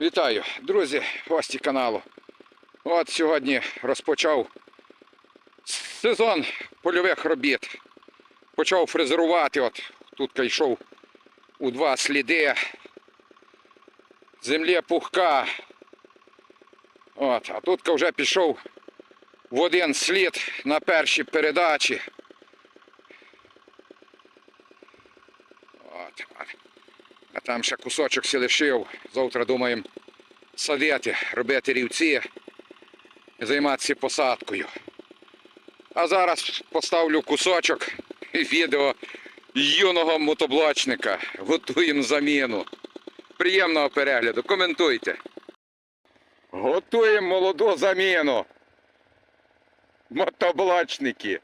Вітаю, друзі, гості каналу. От сьогодні розпочав сезон польових робіт. Почав фрезерувати. От тут йшов у два сліди. Земля пухка. От, а тут вже пішов в один слід на першій передачі. От. А там ще кусочок сі лишив. Завтра думаємо садити, робити рівці і займатися посадкою. А зараз поставлю кусочок відео юного мотоблочника. Готуємо заміну. Приємного перегляду. Коментуйте. Готуємо молоду заміну. Мотоблочники.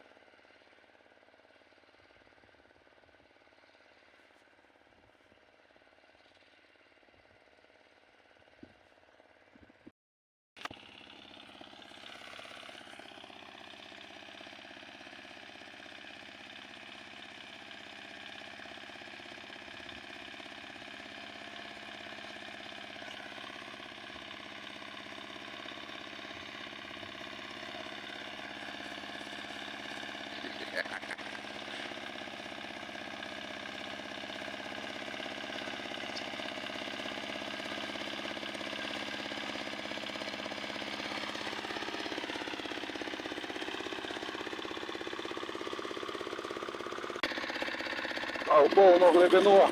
А в повну глибину.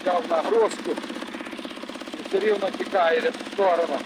Взяв нагрузку і все рівно тікає в сторону.